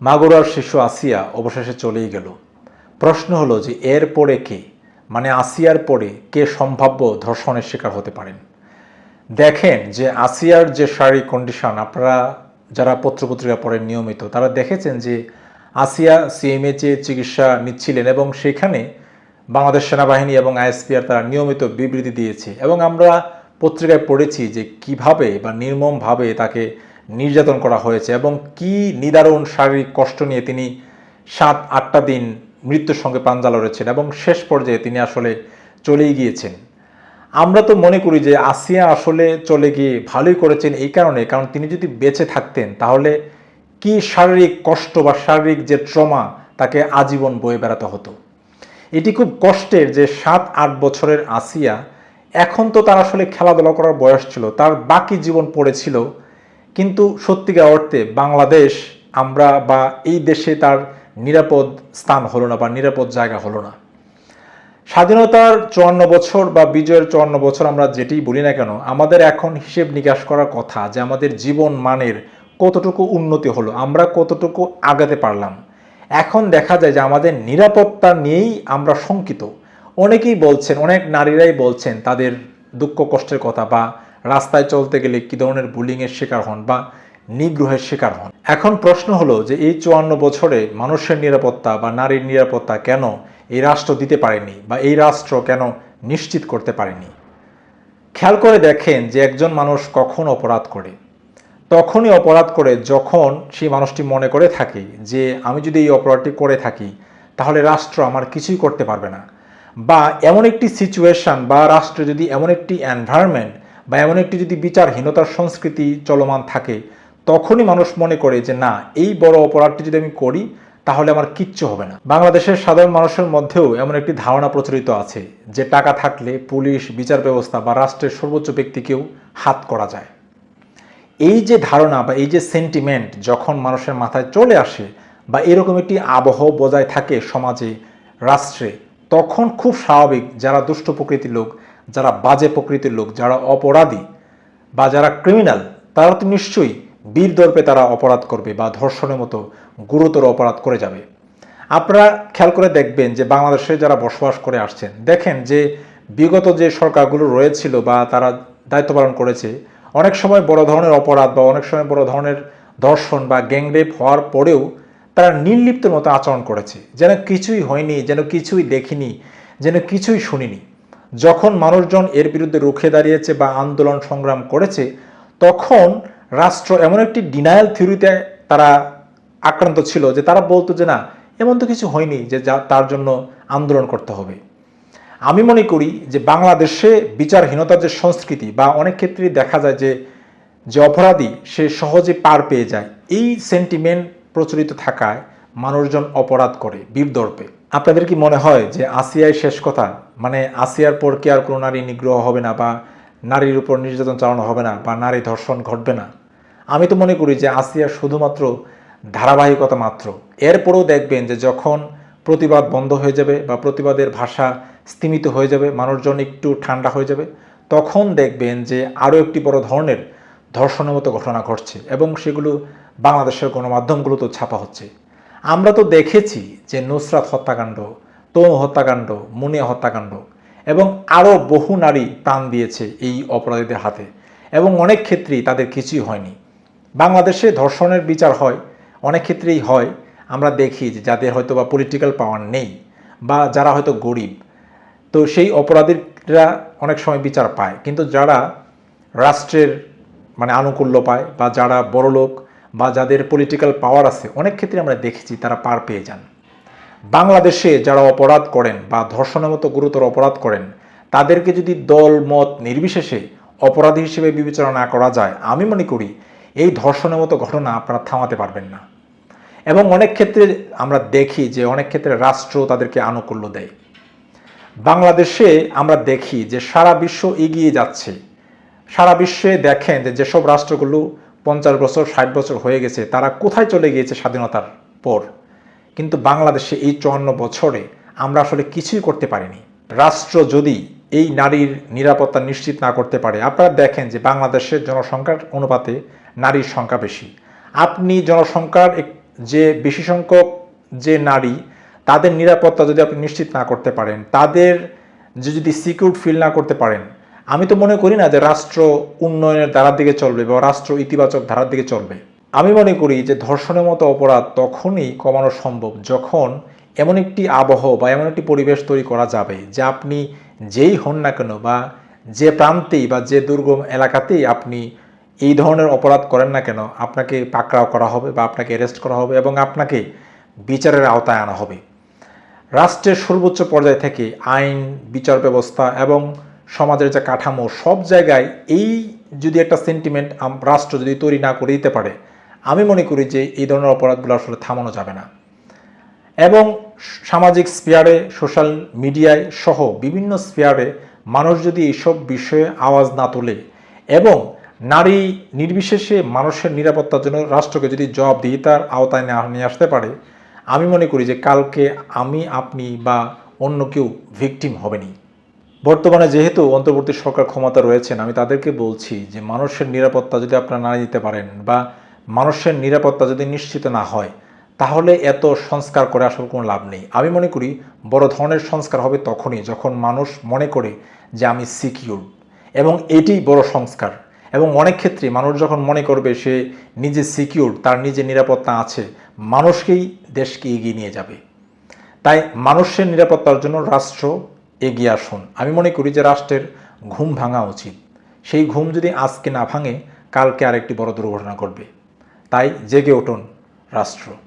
মাগুরার শিশু আসিয়া অবশেষে চলেই গেল। প্রশ্ন হলো যে এর পরে কে? মানে আসিয়ার পরে কে সম্ভাব্য ধর্ষণের শিকার হতে পারেন? দেখেন যে আসিয়ার যে শারীরিক কন্ডিশন আপনারা যারা পত্রপত্রিকা পড়েন নিয়মিত, তারা দেখেছেন যে আসিয়া সিএমএচে চিকিৎসা নিচ্ছিলেন এবং সেখানে বাংলাদেশ সেনাবাহিনী এবং আইএসপিআর তারা নিয়মিত বিবৃতি দিয়েছে। এবং আমরা পত্রিকায় পড়েছি যে কীভাবে বা নির্মমভাবে তাকে নির্যাতন করা হয়েছে এবং কি নিদারুণ শারীরিক কষ্ট নিয়ে তিনি সাত, আটটা দিন মৃত্যুর সঙ্গে পাঞ্জা লড়েছেন এবং শেষ পর্যায়ে তিনি আসলে চলেই গিয়েছেন। আমরা তো মনে করি যে আসিয়া আসলে চলে গিয়ে ভালোই করেছেন এই কারণে, কারণ তিনি যদি বেঁচে থাকতেন তাহলে কি শারীরিক কষ্ট বা শারীরিক যে ট্রমা তাকে আজীবন বয়ে বেড়াতে হতো। এটি খুব কষ্টের যে সাত, আট বছরের আসিয়া এখন তো তার আসলে খেলাধুলা করার বয়স ছিল, তার বাকি জীবন পড়েছিল কিন্তু সত্যিকার অর্থে বাংলাদেশ আমরা বা এই দেশে তার নিরাপদ স্থান হলো না বা নিরাপদ জায়গা হলো না। স্বাধীনতার চুয়ান্ন বছর বা বিজয়ের চুয়ান্ন বছর আমরা যেটি বলি না কেন, আমাদের এখন হিসেব নিকাশ করার কথা যে আমাদের জীবন মানের কতটুকু উন্নতি হলো, আমরা কতটুকু আগাতে পারলাম। এখন দেখা যায় যে আমাদের নিরাপত্তা নিয়েই আমরা শঙ্কিত। অনেকেই বলছেন, অনেক নারীরাই বলছেন তাদের দুঃখ কষ্টের কথা বা রাস্তায় চলতে গেলে কী ধরনের বুলিংয়ের শিকার হন বা নিগ্রহের শিকার হন? এখন প্রশ্ন হলো যে এই চুয়ান্ন বছরে মানুষের নিরাপত্তা বা নারীর নিরাপত্তা কেন এই রাষ্ট্র দিতে পারেনি বা এই রাষ্ট্র কেন নিশ্চিত করতে পারেনি? খেয়াল করে দেখেন যে একজন মানুষ কখন অপরাধ করে। তখনই অপরাধ করে যখন সেই মানুষটি মনে করে থাকে যে আমি যদি এই অপরাধটি করে থাকি, তাহলে রাষ্ট্র আমার কিছুই করতে পারবে না। বা এমন একটি সিচুয়েশন বা রাষ্ট্রে যদি এমন একটি এনভায়রনমেন্ট বা এমন একটি যদি বিচারহীনতার সংস্কৃতি চলমান থাকে, তখনই মানুষ মনে করে যে, না, এই বড় অপরাধটি যদি আমি করি, তাহলে আমার কিচ্ছু হবে না। বাংলাদেশের সাধারণ মানুষের মধ্যেও এমন একটি ধারণা প্রচলিত আছে যে, টাকা থাকলে পুলিশ, বিচার ব্যবস্থা বা রাষ্ট্রের সর্বোচ্চ ব্যক্তিকেও হাত করা যায়। এই যে ধারণা বা এই যে সেন্টিমেন্ট যখন মানুষের মাথায় চলে আসে বা এরকম একটি আবহ বজায় থাকে সমাজে, রাষ্ট্রে, তখন খুব স্বাভাবিক যারা দুষ্ট প্রকৃতির লোক যারা বাজে প্রকৃতির লোক, যারা অপরাধী বা যারা ক্রিমিনাল তারা তো নিশ্চয়ই বীর দর্পে তারা অপরাধ করবে বা ধর্ষণের মতো গুরুতর অপরাধ করে যাবে। আপনারা খেয়াল করে দেখবেন যে বাংলাদেশে যারা বসবাস করে আসছেন, দেখেন যে বিগত যে সরকারগুলো রয়েছিল বা তারা দায়িত্ব পালন করেছে, অনেক সময় বড় ধরনের অপরাধ বা অনেক সময় বড় ধরনের ধর্ষণ বা গ্যাংরেপ হওয়ার পরেও তারা নির্লিপ্তের মতো আচরণ করেছে। যেন কিছুই হয়নি, যেন কিছুই দেখিনি, যেন কিছুই শুনিনি। যখন মানুষজন এর বিরুদ্ধে রুখে দাঁড়িয়েছে বা আন্দোলন সংগ্রাম করেছে, তখন রাষ্ট্র এমন একটি ডিনায়াল থিওরিতে তারা আক্রান্ত ছিল যে তারা বলতো যে না, এমন তো কিছু হয়নি যে যা, তার জন্য আন্দোলন করতে হবে। আমি মনে করি যে বাংলাদেশে বিচারহীনতার যে সংস্কৃতি বা অনেক ক্ষেত্রেই দেখা যায় যে যে অপরাধী সে সহজে পার পেয়ে যায়। এই সেন্টিমেন্ট প্রচলিত থাকায় মানুষজন অপরাধ করে বীরদর্পে আপনাদের কি মনে হয় যে আসিয়ায় শেষ কথা? মানে আসিয়ার পর কি আর কোনো নারী নিগ্রহ হবে না বা নারীর উপর নির্যাতন চালানো হবে না বা নারী ধর্ষণ ঘটবে না? আমি তো মনে করি যে আসিয়া শুধুমাত্র ধারাবাহিকতা মাত্র। এরপরেও দেখবেন যে যখন প্রতিবাদ বন্ধ হয়ে যাবে বা প্রতিবাদের ভাষা স্তিমিত হয়ে যাবে, মানুষজন একটু ঠান্ডা হয়ে যাবে, তখন দেখবেন যে আরও একটি বড় ধরনের ধর্ষণের মতো ঘটনা ঘটছে এবং সেগুলো বাংলাদেশের গণমাধ্যমগুলোতেও ছাপা হচ্ছে। আমরা তো দেখেছি যে নুসরাত হত্যাকাণ্ড তনু হত্যাকাণ্ড মুনিয়া হত্যাকাণ্ড এবং আরও বহু নারী প্রাণ দিয়েছে এই অপরাধীদের হাতে এবং অনেক ক্ষেত্রেই তাদের কিছুই হয়নি। বাংলাদেশে ধর্ষণের বিচার হয়, অনেক ক্ষেত্রেই হয়। আমরা দেখি যে যাদের হয়তো বা পলিটিক্যাল পাওয়ার নেই বা যারা হয়তো গরিব, তো সেই অপরাধীরা অনেক সময় বিচার পায়। কিন্তু যারা রাষ্ট্রের মানে আনুকূল্য পায় বা যারা বড় লোক বা যাদের পলিটিক্যাল পাওয়ার আছে, অনেক ক্ষেত্রে আমরা দেখেছি তারা পার পেয়ে যান। বাংলাদেশে যারা অপরাধ করেন বা ধর্ষণের মতো গুরুতর অপরাধ করেন, তাদেরকে যদি দল, মত নির্বিশেষে অপরাধী হিসেবে বিবেচনা না করা যায়, আমি মনে করি এই ধর্ষণের মতো ঘটনা আপনারা থামাতে পারবেন না। এবং অনেক ক্ষেত্রে আমরা দেখি যে, অনেক ক্ষেত্রে রাষ্ট্র তাদেরকে আনুকূল্য দেয়। বাংলাদেশে আমরা দেখি যে, সারা বিশ্ব এগিয়ে যাচ্ছে। সারা বিশ্বে দেখেন যে, যেসব রাষ্ট্রগুলো পঞ্চাশ বছর, ষাট বছর হয়ে গেছে, তারা কোথায় চলে গিয়েছে স্বাধীনতার পর? কিন্তু বাংলাদেশে এই চুয়ান্ন বছরে আমরা আসলে কিছুই করতে পারিনি। রাষ্ট্র যদি এই নারীর নিরাপত্তা নিশ্চিত না করতে পারে, আপনারা দেখেন যে বাংলাদেশের জনসংখ্যার অনুপাতে নারীর সংখ্যা বেশি। আপনি জনসংখ্যার যে বেশি সংখ্যক যে নারী, তাদের নিরাপত্তা যদি আপনি নিশ্চিত না করতে পারেন, তাদের যে যদি সিকিউর ফিল না করতে পারেন, আমি তো মনে করি না যে রাষ্ট্র উন্নয়নের ধারার দিকে চলবে বা রাষ্ট্র ইতিবাচক ধারার দিকে চলবে। আমি মনে করি যে ধর্ষণের মতো অপরাধ তখনই কমানো সম্ভব যখন এমন একটি আবহ বা এমন একটি পরিবেশ তৈরি করা যাবে যে আপনি যেই হন না কেন বা যে প্রান্তেই বা যে দুর্গম এলাকাতেই আপনি এই ধরনের অপরাধ করেন না কেন, আপনাকে পাকড়াও করা হবে বা আপনাকে অ্যারেস্ট করা হবে এবং আপনাকে বিচারের আওতায় আনা হবে। রাষ্ট্রের সর্বোচ্চ পর্যায় থেকে আইন, বিচার ব্যবস্থা এবং সমাজের যে কাঠামো সব জায়গায় এই যদি একটা সেন্টিমেন্ট রাষ্ট্র যদি তৈরি না করে দিতে পারে আমি মনে করি যে এই ধরনের অপরাধগুলো আসলে থামানো যাবে না। এবং সামাজিক স্পেয়ারে সোশ্যাল মিডিয়ায় সহ বিভিন্ন স্পেয়ারে মানুষ যদি এইসব বিষয়ে আওয়াজ না তোলে এবং নারী নির্বিশেষে মানুষের নিরাপত্তার জন্য রাষ্ট্রকে যদি জবাবদিহিতার আওতায় নিয়ে আসতে পারে, আমি মনে করি যে কালকে আমি, আপনি বা অন্য কেউ ভিকটিম হবেনি বর্তমানে যেহেতু অন্তর্বর্তী সরকার ক্ষমতা রয়েছেন, আমি তাদেরকে বলছি যে মানুষের নিরাপত্তা যদি আপনারা না দিতে পারেন বা মানুষের নিরাপত্তা যদি নিশ্চিত না হয়, তাহলে এত সংস্কার করে আসলে কোনো লাভ নেই। আমি মনে করি বড় ধরনের সংস্কার হবে তখনই যখন মানুষ মনে করে যে আমি সিকিউর। এবং এটি বড় সংস্কার। এবং অনেক ক্ষেত্রে মানুষ যখন মনে করবে সে নিজে সিকিউর, তার নিজে নিরাপত্তা আছে, মানুষকেই দেশকে এগিয়ে নিয়ে যাবে। তাই মানুষের নিরাপত্তার জন্য রাষ্ট্র এগিয়ে আসুন। আমি মনে করি যে রাষ্ট্রের ঘুম ভাঙা উচিত। সেই ঘুম যদি আজকে না ভাঙে, কালকে আরেকটি বড় দুর্ঘটনা ঘটবে। তাই জেগে উঠুন রাষ্ট্র।